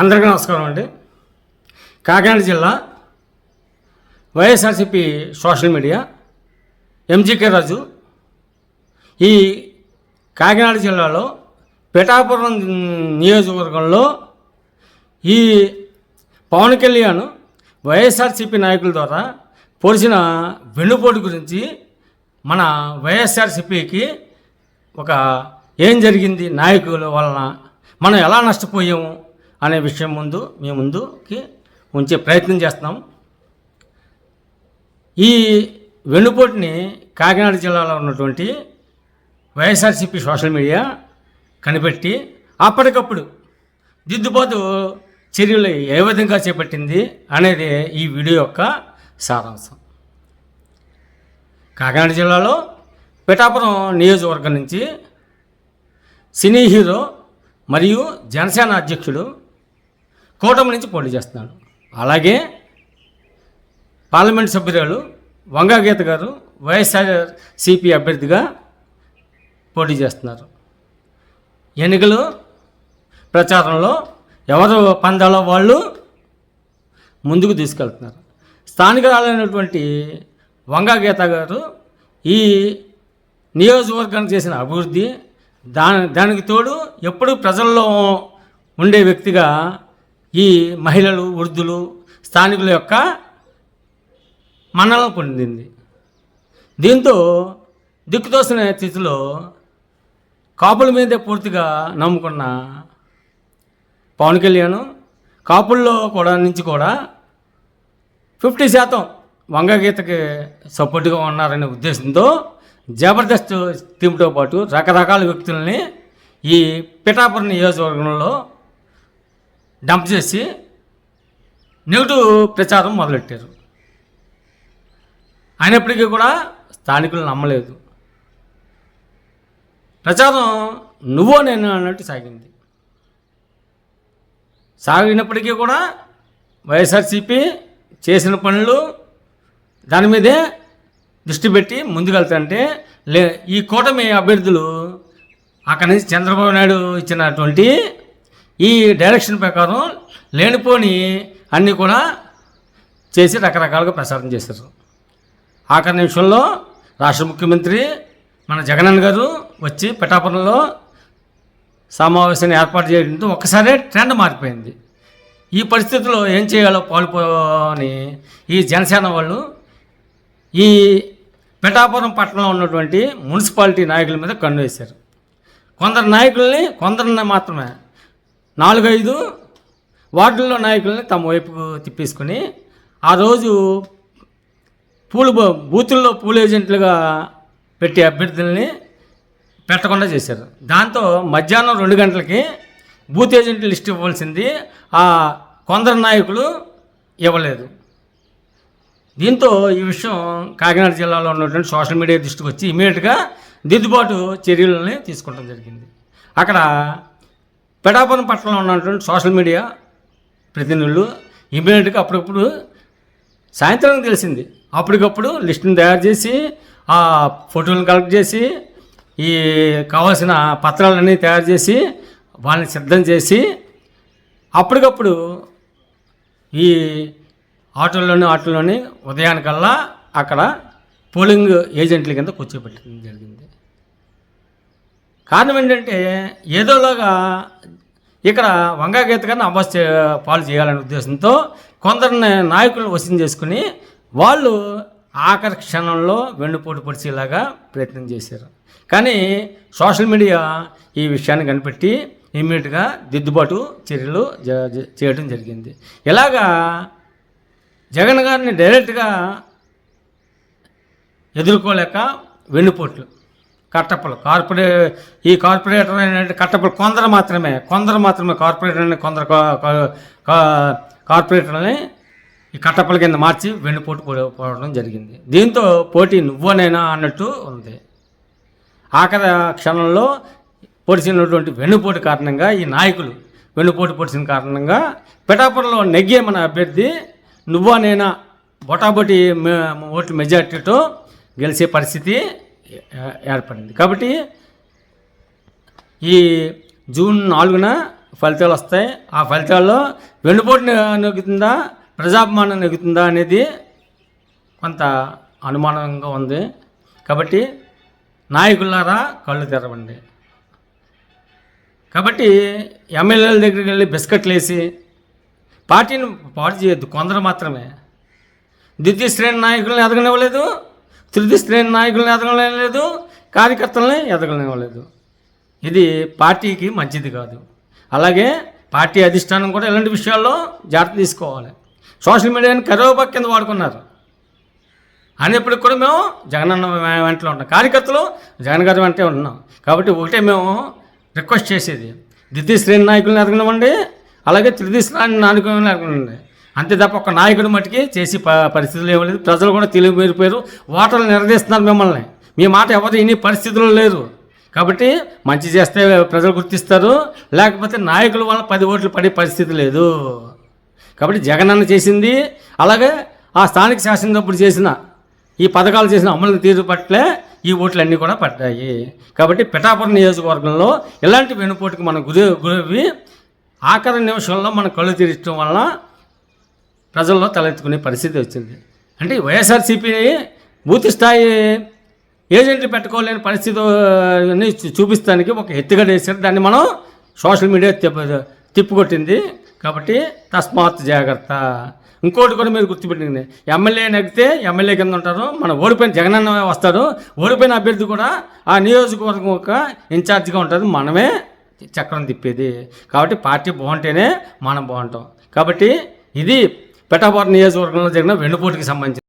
అందరికీ నమస్కారం అండి. కాకినాడ జిల్లా YSRCP social media MGK Raju. ఈ కాకినాడ జిల్లాలో పిఠాపురం నియోజకవర్గంలో ఈ పవన్ కళ్యాణ్ వైఎస్ఆర్సిపి నాయకుల ద్వారా పొడిచిన వెన్నుపోటు గురించి మన వైఎస్ఆర్సిపికి ఒక ఏం జరిగింది నాయకుల వలన మనం ఎలా నష్టపోయాము అనే విషయం ముందు మీ ముందుకి ఉంచే ప్రయత్నం చేస్తున్నాం. ఈ వెన్నుపోటుని కాకినాడ జిల్లాలో ఉన్నటువంటి వైఎస్ఆర్సీపీ సోషల్ మీడియా కనిపెట్టి అప్పటికప్పుడు దిద్దుబాటు చర్యలు ఏ విధంగా చేపట్టింది అనేది ఈ వీడియో యొక్క సారాంశం. కాకినాడ జిల్లాలో పిఠాపురం నియోజకవర్గం నుంచి సినీ హీరో మరియు జనసేన అధ్యక్షుడు కూటమి నుంచి పోటీ చేస్తున్నాడు. అలాగే పార్లమెంట్ సభ్యురాలు వంగా గీత గారు వైఎస్ఆర్ సిపి అభ్యర్థిగా పోటీ చేస్తున్నారు. ఎన్నికలు ప్రచారంలో ఎవరు పందాలో వాళ్ళు ముందుకు తీసుకెళ్తున్నారు. స్థానికురాలైనటువంటి వంగాగీత గారు ఈ నియోజకవర్గానికి చేసిన అభివృద్ధి దాని దానికి తోడు ఎప్పుడు ప్రజల్లో ఉండే వ్యక్తిగా ఈ మహిళలు వృద్ధులు స్థానికుల యొక్క మన్నలను పొందింది. దీంతో దిక్కుతోసిన స్థితిలో కాపుల మీదే పూర్తిగా నమ్ముకున్న పవన్ కళ్యాణ్ కాపుల్లో కూడా నుంచి కూడా ఫిఫ్టీ శాతం వంగగీతకి సపోర్ట్గా ఉన్నారనే ఉద్దేశంతో జబర్దస్త్ టీంతో పాటు రకరకాల వ్యక్తుల్ని ఈ పిఠాపురం నియోజకవర్గంలో డంప్ చేసి నెగిటివ్ ప్రచారం మొదలెట్టారు. అయినప్పటికీ కూడా స్థానికులు నమ్మలేదు. ప్రచారం నువ్వో నేను అన్నట్టు సాగింది. సాగినప్పటికీ కూడా వైఎస్ఆర్సీపీ చేసిన పనులు దాని మీదే దృష్టి పెట్టి ముందుకెళ్తాంటే లే ఈ కూటమి అభ్యర్థులు అక్కడి నుంచి చంద్రబాబు నాయుడు ఇచ్చినటువంటి ఈ డైరెక్షన్ ప్రకారం లేనిపోని అన్నీ కూడా చేసి రకరకాలుగా ప్రసారం చేశారు. ఆఖరి నిమిషంలో రాష్ట్ర ముఖ్యమంత్రి మన జగనన్న గారు వచ్చి పిఠాపురంలో సమావేశాన్ని ఏర్పాటు చేయడంతో ఒక్కసారే ట్రెండ్ మారిపోయింది. ఈ పరిస్థితుల్లో ఏం చేయాలో పాల్పోని ఈ జనసేన వాళ్ళు ఈ పిఠాపురం పట్టణంలో ఉన్నటువంటి మున్సిపాలిటీ నాయకుల మీద కన్ను వేశారు. కొందరు నాయకుల్ని కొందరిని మాత్రమే నాలుగైదు వార్డుల్లో నాయకుల్ని తమ వైపుకు తిప్పేసుకుని ఆ రోజు పూలు బూతుల్లో పూలు ఏజెంట్లుగా పెట్టే అభ్యర్థుల్ని పెట్టకుండా చేశారు. దాంతో మధ్యాహ్నం రెండు గంటలకి బూత్ ఏజెంట్ లిస్ట్ ఇవ్వాల్సింది ఆ కొందరు నాయకులు ఇవ్వలేదు. దీంతో ఈ విషయం కాకినాడ జిల్లాలో ఉన్నటువంటి సోషల్ మీడియా దృష్టికి వచ్చి ఇమీడియట్గా దిద్దుబాటు చర్యలని తీసుకోవడం జరిగింది. అక్కడ పిఠాపురం పట్టణంలో ఉన్నటువంటి సోషల్ మీడియా ప్రతినిధులు ఇమీడియట్గా అప్పుడప్పుడు సాయంత్రం తెలిసింది. అప్పటికప్పుడు లిస్టును తయారు చేసి ఆ ఫోటోలను కలెక్ట్ చేసి ఈ కావాల్సిన పత్రాలన్నీ తయారు చేసి వాళ్ళని సిద్ధం చేసి అప్పటికప్పుడు ఈ ఆటోల్లోని ఆటోలోని ఉదయానికల్లా అక్కడ పోలింగ్ ఏజెంట్ల కింద కూర్చోబెట్టడం జరిగింది. కారణం ఏంటంటే ఏదోలాగా ఇక్కడ వంగాగీత గారిని అబ్బాస్ చే పాలు చేయాలనే ఉద్దేశంతో కొందరిని నాయకులను వశం చేసుకుని వాళ్ళు ఆఖరి క్షణంలో వెన్నుపోటు పొడిచేలాగా ప్రయత్నం చేశారు. కానీ సోషల్ మీడియా ఈ విషయాన్ని కనిపెట్టి ఇమ్మీడియట్గా దిద్దుబాటు చర్యలు జ- చేయడం జరిగింది. ఇలాగా జగన్ గారిని డైరెక్ట్గా ఎదుర్కోలేక వెన్నుపోట్లు కట్టప్పలు. కార్పొరే ఈ కార్పొరేటర్ అయినటువంటి కట్టప్పలు కొందరు మాత్రమే కొందరు మాత్రమే కార్పొరేటర్ అని కొందరు కార్పొరేటర్ని ఈ కట్టప్పల కింద మార్చి వెన్నుపోటు పోవడం జరిగింది. దీంతో పోటీ నువ్వనైనా అన్నట్టు ఉంది. ఆఖరి క్షణంలో పొడిచినటువంటి వెన్నుపోటు కారణంగా ఈ నాయకులు వెన్నుపోటు పొడిచిన కారణంగా పిఠాపురంలో నెగ్గే మన అభ్యర్థి నువ్వనైనా బొటాబొటి మె- ఓట్ల మెజార్టీతో గెలిచే పరిస్థితి ఏర్పడింది. కాబట్టి ఈ జూన్ నాలుగున ఫలితాలు వస్తాయి. ఆ ఫలితాల్లో వెన్నుపోటు నొక్కుతుందా నెగ్గుతుందా ప్రజాభిమానం నెగ్గుతుందా అనేది కొంత అనుమానంగా ఉంది. కాబట్టి నాయకులారా కళ్ళు తెరవండి. కాబట్టి ఎమ్మెల్యేల దగ్గరికి వెళ్ళి బిస్కెట్లు వేసి పార్టీని పాటు చేయొద్దు. కొందరు మాత్రమే. ద్వితీయ శ్రేణి నాయకులను ఎదగనివ్వలేదు. తృతీయ శ్రేణి నాయకులను ఎదగనివ్వలేదు కార్యకర్తలని ఎదగనివ్వలేదు ఇది పార్టీకి మంచిది కాదు. అలాగే పార్టీ అధిష్టానం కూడా ఇలాంటి విషయాల్లో జాగ్రత్త తీసుకోవాలి. సోషల్ మీడియాని కరోబా కింద వాడుకున్నారు. అనేప్పటికి కూడా మేము జగనన్న వెంటనే ఉంటాం. కార్యకర్తలు జగన్ గారి వెంటే ఉంటున్నాం. కాబట్టి ఒకటే మేము రిక్వెస్ట్ చేసేది. ద్వితీయ శ్రేణి నాయకులను ఎదగనివ్వండి అలాగే తృతీయ శ్రేణి నాయకులను ఎదగనివ్వండి. అంతే తప్ప ఒక నాయకుడు మటుకి చేసి ప పరిస్థితులు ఏమీ లేదు. ప్రజలు కూడా తెలివి మీరిపోయారు. ఓటర్లు నిలదీస్తున్నారు మిమ్మల్ని. మీ మాట ఎవరు ఇన్ని పరిస్థితులు లేరు. కాబట్టి మంచి చేస్తే ప్రజలు గుర్తిస్తారు. లేకపోతే నాయకుల వల్ల పది ఓట్లు పడే పరిస్థితి లేదు. కాబట్టి జగనన్న చేసింది. అలాగే ఆ స్థానిక శాసనసభ్యుడు చేసిన ఈ పథకాలు చేసిన అమలు తీరు పట్లే ఈ ఓట్లన్నీ కూడా పడ్డాయి. కాబట్టి పిఠాపురం నియోజకవర్గంలో ఇలాంటి వెనుపోటుకి మనం గురి గురవి ఆఖరి నిమిషంలో మనం కళ్ళు తీర్చడం వలన ప్రజల్లో తలెత్తుకునే పరిస్థితి వచ్చింది. అంటే వైఎస్ఆర్సీపీ బూత్ స్థాయి ఏజెంట్లు పెట్టుకోలేని పరిస్థితిని చూ- చూపిస్తానికి ఒక ఎత్తుగడ వేసారు దాన్ని మనం సోషల్ మీడియా తిప్ప తిప్పికొట్టింది. కాబట్టి తస్మాత్ జాగ్రత్త. ఇంకోటి కూడా మీరు గుర్తుపెట్టింది ఎమ్మెల్యే నగితే ఎమ్మెల్యే కింద ఉంటారు. మన ఓడిపోయిన జగనన్న వస్తారు ఓడిపోయిన అభ్యర్థి కూడా ఆ నియోజకవర్గం యొక్క ఇన్ఛార్జ్గా ఉంటుంది. మనమే చక్రం తిప్పేది. కాబట్టి పార్టీ బాగుంటేనే మనం బాగుంటాం. కాబట్టి ఇది పెటాపార్ నియోజకవర్గంలో జరిగిన వెన్నుపోటుకి సంబంధించి